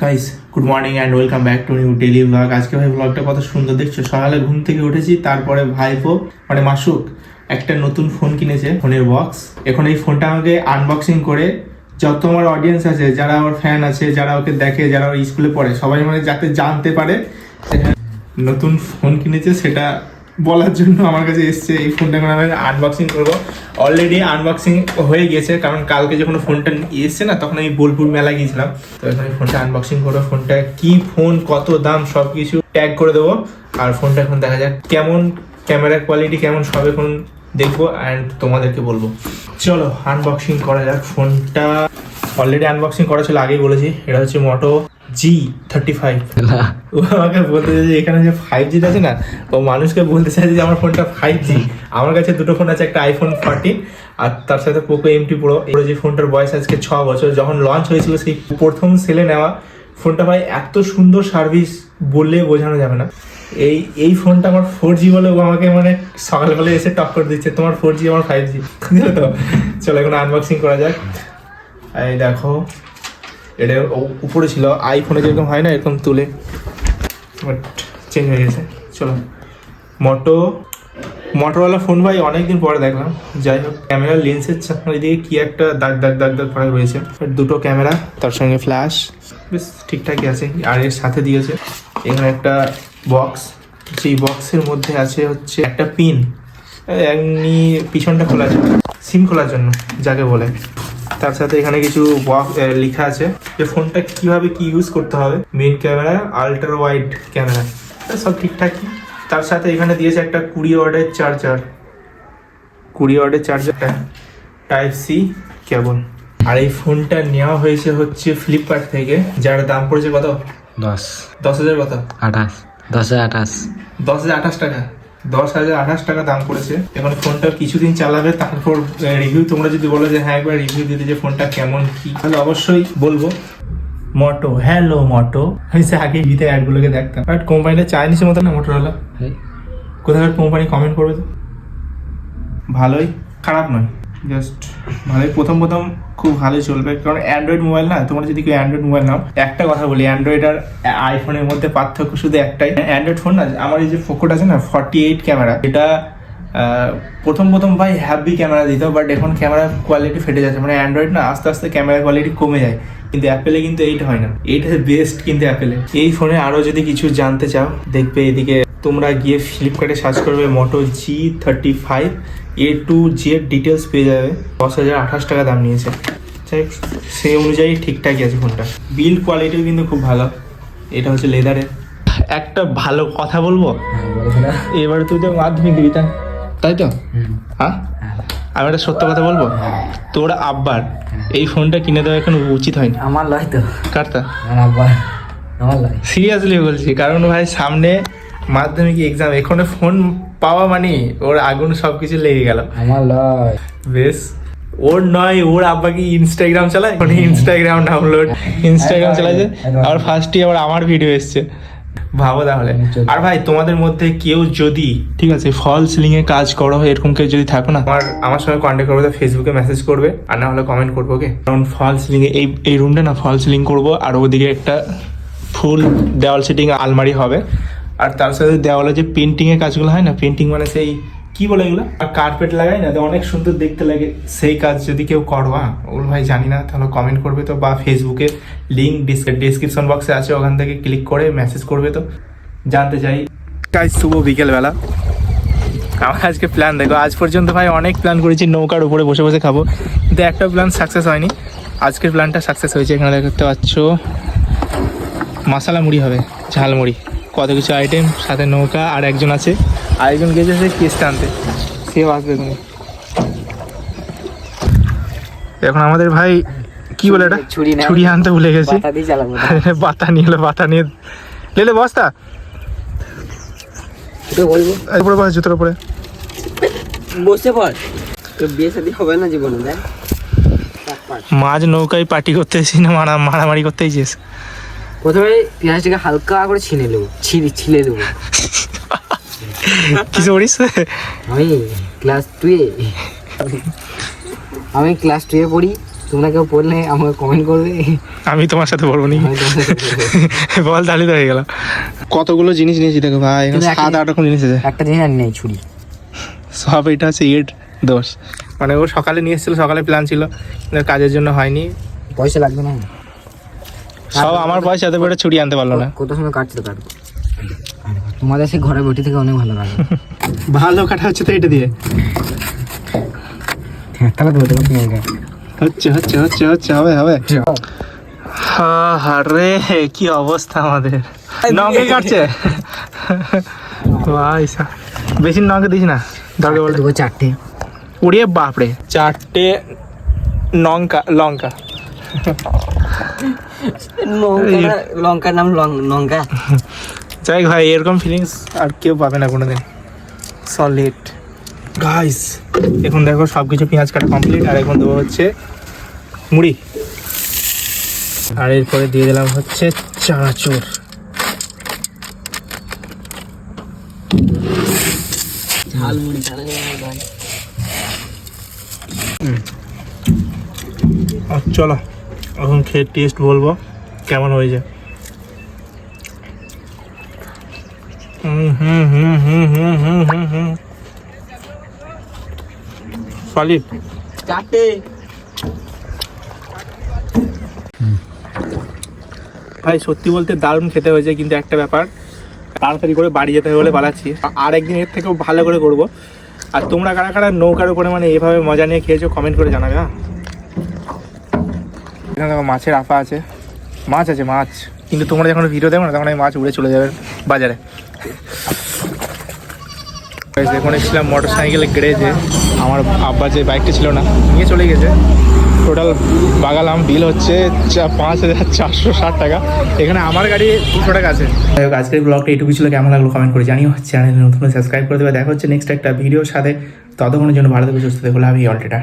Guys good morning and welcome back to new daily vlog আজকে ভাই ব্লগটা কত সুন্দর দেখছ? সকালে ঘুম থেকে উঠেছি, তারপরে ভাইপো মানে মাসুক একটা নতুন ফোন কিনেছে ফোনের বক্স এখন এই ফোনটা আমাকে আনবক্সিং করে যত আমার অডিয়েন্স আছে, যারা আমার ফ্যান আছে, যারা ওকে দেখে, যারা ওই স্কুলে পড়ে, সবাই মানে যাতে জানতে পারে নতুন ফোন কিনেছে, সেটা বলার জন্য আমার কাছে এসছে এই ফোনটা। এখন আমি আনবক্সিং করব। অলরেডি আনবক্সিং হয়ে গেছে, কারণ কালকে যখন ফোনটা এসছে না, তখন আমি বোলপুর মেলা গিয়েছিলাম। তো এখন এই ফোনটা আনবক্সিং করব। ফোনটা কি ফোন, কত দাম সব কিছু ট্যাগ করে দেবো। আর ফোনটা এখন দেখা যাক কেমন ক্যামেরা কোয়ালিটি কেমন সব এখন দেখব অ্যান্ড তোমাদেরকে বলব। চলো আনবক্সিং করা যাক। ফোনটা অলরেডি আনবক্সিং করা ছিল, আগেই বলেছি। এটা হচ্ছে মোটো জি থার্টি ফাইভ ও আমাকে বলতে চাই যে এখানে যে ফাইভ জি আছে না ও মানুষকে বলতে চাই যে আমার ফোনটা ফাইভ জি আমার কাছে দুটো ফোন আছে একটা আইফোন ফর্টি আর তার সাথে পোকো এমটি প্রো এই যে ফোনটার বয়স আজকে ছ বছর যখন লঞ্চ হয়েছিল সেই প্রথম সেলে নেওয়া ফোনটা ভাই এত সুন্দর সার্ভিস বললে বোঝানো যাবে না। এই এই ফোনটা আমার ফোর জি বলে ও আমাকে মানে সকালবেলা এসে টক্কর দিচ্ছে তোমার ফোর জি আমার ফাইভ জি তো? চলো এখন আনবক্সিং করা যাক। এই দেখো এটা উপরে ছিল, আইফোনে যেরকম হয় না, এরকম তুলে। বাট চেঞ্জ হয়ে গেছে। চলো মোটো মোটরওয়ালা ফোন ভাই অনেকদিন পরে দেখলাম। যাই হোক ক্যামেরা লেন্সের দিকে কি একটা দাগ দাগ দাগ দাগ করা রয়েছে। দুটো ক্যামেরা তার সঙ্গে ফ্ল্যাশ বেশ ঠিকঠাকই আছে। আর এর সাথে দিয়েছে, এখানে একটা বক্স সেই বক্সের মধ্যে আছে হচ্ছে একটা পিন এমনি পিছনটা জন্য সিম খোলার জন্য, যাকে বলে। তার সাথে এখানে কিছু বক্স লেখা আছে যে ফোনটা কীভাবে কি ইউজ করতে হবে। Main camera ultra wide camera সব ঠিকঠাকই। তার সাথে এখানে দিয়েছে একটা কুড়ি ওয়ার্ডের চার্জার কুড়ি ওয়ার্ডের চার্জারটা টাইপ সি কেবল। আর এই ফোনটা নেওয়া হয়েছে হচ্ছে ফ্লিপকার্ট থেকে যার দাম পড়েছে কত? দশ। দশ হাজার কত? আঠাশ। দশ হাজার আঠাশ। দশ হাজার আঠাশ টাকা। দশ হাজার আঠাশ টাকা দাম করেছে। এখন ফোনটা কিছুদিন চালাবে তারপর রিভিউ তোমরা যদি বলো যে হ্যাঁ একবার রিভিউ দিতে যে ফোনটা কেমন কি। তাহলে অবশ্যই বলব। মটো হ্যালো মটো সে আগে ভিতে অ্যাডগুলোকে দেখতাম। বাট কোম্পানিটা চাইনিজের মতো না মোটরওয়ালা কোথাকার কোম্পানি কমেন্ট করবে তো? ভালোই খারাপ নয়। জাস্ট ভালোই। প্রথম প্রথম খুব ভালো চলবে। কারণ অ্যান্ড্রয়েড মোবাইল না, তোমরা যদি কেউ অ্যান্ড্রয়েড মোবাইল নাও, একটা কথা বলি অ্যান্ড্রয়েড আর আইফোনের মধ্যে পার্থক্য শুধু একটাই। অ্যান্ড্রয়েড ফোন না, আমার এই যে ফোকোটা আছে না ফর্টি এইট ক্যামেরা এটা প্রথম প্রথম ভাই হ্যাভি ক্যামেরা দিত বাট এখন ক্যামেরা কোয়ালিটি ফেটে যাচ্ছে। মানে অ্যান্ড্রয়েড না, আস্তে আস্তে ক্যামেরা কোয়ালিটি কমে যায়। কিন্তু অ্যাপেলে কিন্তু এইটা হয় না। এইটা বেস্ট কিন্তু অ্যাপেলে এই ফোনে আরও যদি কিছু জানতে চাও, দেখবে এদিকে তোমরা গিয়ে ফ্লিপকার্টে সার্চ করবে Moto G thirty five A to Z details পেয়ে যাবে। দশ হাজার আঠাশ টাকা দাম নিয়েছে। যাই সেই অনুযায়ী ঠিকঠাকই আছে ফোনটা বিল্ড কোয়ালিটিও কিন্তু খুব ভালো। এটা হচ্ছে লেদারের একটা ভালো কথা বলব? এবারে তুই তো মাধ্যমিক দিবি তাই? তাই তো? হ্যাঁ? আমি একটা সত্য কথা বলব? তোর আব্বার এই ফোনটা কিনে দেওয়া এখন উচিত হয়নি। আমার লয় তো। কারটা আমার আব্বা আমার লয়। সিরিয়াসলি বলছি কারণ ভাই সামনে মাধ্যমিক এক্সাম এখানে ফোন পাওয়া মানে ওর আগুন সব কিছু লেগে গেল। আমার লয়। বেশ। ওর নয় ওর আব্বা কি ইনস্টাগ্রাম চালায় মানে ইনস্টাগ্রাম ডাউনলোড ইনস্টাগ্রাম চালাচ্ছে আর ফার্স্টে আবার আমার ভিডিও এসছে। ভাবো তাহলে। আর ভাই তোমাদের মধ্যে কেউ যদি ঠিক আছে ফল সিলিং এ কাজ করো এরকম কেউ যদি থাকো না। আমার আমার সঙ্গে কন্ট্যাক্ট করবে তো ফেসবুকে মেসেজ করবে আর না হলে কমেন্ট করব ওকে কারণ ফল সিলিং এ এই এই রুমটা না ফল সিলিং করব আর ওদিকে একটা ফুল দেওয়াল সেটিং আলমারি হবে। আর তার সাথে দেওয়ালে যে পেন্টিং এর কাজগুলো হয় না? পেন্টিং মানে সেই কি বলে এগুলো? আর কার্পেট লাগাই না অনেক সুন্দর দেখতে লাগে। সেই কাজ যদি কেউ করো হ্যাঁ ওগুলো ভাই জানি না তাহলে কমেন্ট করবে তো বা ফেসবুকে লিঙ্ক ডিসক্রিপশন বক্সে আছে ওখান থেকে ক্লিক করে মেসেজ করবে তো। জানতে চাই। কাজ শুভ বিকেলবেলা। আমার আজকে প্ল্যান দেখো আজ পর্যন্ত ভাই অনেক প্ল্যান করেছি নৌকার উপরে বসে বসে খাব। কিন্তু একটা প্ল্যান সাকসেস হয়নি। আজকের প্ল্যানটা সাকসেস হয়েছে এখানে দেখতে পাচ্ছ মশালা মুড়ি হবে ঝাল মুড়ি কত কিছু আইটেম সাথে নৌকা আর একজন আছে। আরেকজন গেছে সে কেসটা আনতে। সেও আসবে তুমি এখন আমাদের ভাই কি বলে এটা? ছুরি আনতে ভুলে গেছি। বাতা নিয়ে এলো বাতা নিয়ে। লেলে বস্তা। উপরে বস জুতোর উপরে। বসে পড়। তোর বিয়ে শাদী হবে না জীবনে দেখ। মাঝ নৌকায় পার্টি করতে এসেছি না মারা মারামারি করতে এসেছিস প্রথমে পেঁয়াজটাকে হালকা করে ছিনে নেব। ছিঁড়ি ছিলে দেবো কিছু করিস আমি ক্লাস টুয়ে আমি ক্লাস টুয়ে পড়ি। তোমরা কেউ পড়লে আমাকে কমেন্ট করবে। আমি তোমার সাথে পড়ব নি তোমার সাথে বল তাহলে তো হয়ে গেল। কতগুলো জিনিস নিয়েছি দেখো ভাই? সাত আট রকম জিনিস আছে। একটা জিনিস আর নেই ছুরি। সব এটা হচ্ছে ইট দোষ মানে ও সকালে নিয়ে এসেছিল সকালে প্ল্যান ছিল। কিন্তু কাজের জন্য হয়নি। পয়সা লাগবে না। সব আমার পয়সাতে করে ছুটি আনতে পারল না। কত সময় কাটছে তো কাটবো তোমাদের সেই ঘরে বটি থেকে অনেক ভালো কাটবে ভালো কাটা হচ্ছে তো এটা দিয়ে। তাহলে তো হচ্ছে হচ্ছে হচ্ছে হচ্ছে হবে হবে। আরে কি অবস্থা আমাদের। নঙ্কে কাটছে? ভাই বেশি নঙ্কে দিস না ধরকে বলে দেবো চারটে। উড়িয়ে বাপরে চারটে লঙ্কা লঙ্কা। লঙ্কার নাম লঙ্কা যাই ভাই এরকম ফিলিংস আর কেউ পাবে না কোনোদিন। সলিড গাইস এখন দেখো সব কিছু পেঁয়াজ কাটা কমপ্লিট আর এখন দেবো হচ্ছে মুড়ি। আর এরপরে দিয়ে দিলাম হচ্ছে চানাচুর। চলো। এখন খেয়ে টেস্ট বলব কেমন হয়েছে? সলিড ভাই সত্যি বলতে দারুণ খেতে হয়েছে কিন্তু একটা ব্যাপার তাড়াতাড়ি করে বাড়ি যেতে হবে বলে পালাচ্ছি আর একদিন এর থেকেও ভালো করে করব। আর তোমরা কারা কারা নৌকার উপরে মানে এভাবে মজা নিয়ে খেয়েছো কমেন্ট করে জানাবে হ্যাঁ? এখানে দেখো মাছের আফা আছে। মাছ আছে, মাছ। কিন্তু তোমরা যখন ভিডিও দেবো না, তখন এই মাছ উড়ে চলে যাবে বাজারে। এখন এসেছিলাম মোটর সাইকেলে গ্যারেজে আমার আব্বা যে বাইকটা ছিল না, নিয়ে চলে গেছে। টোটাল বাগালাম বিল হচ্ছে পাঁচ হাজার চারশো ষাট টাকা। এখানে আমার গাড়ি দুশো টাকা আছে। যাই আজকের ব্লগটা এইটুকু ছিল। কেমন লাগল কমেন্ট করে জানিও। চ্যানেল নতুন সাবস্ক্রাইব করে দেবে। দেখা হচ্ছে নেক্সট একটা ভিডিওর সাথে। ততক্ষণের জন্য ভালো থেকে, সুস্থ দেখো ইউ অলরেডা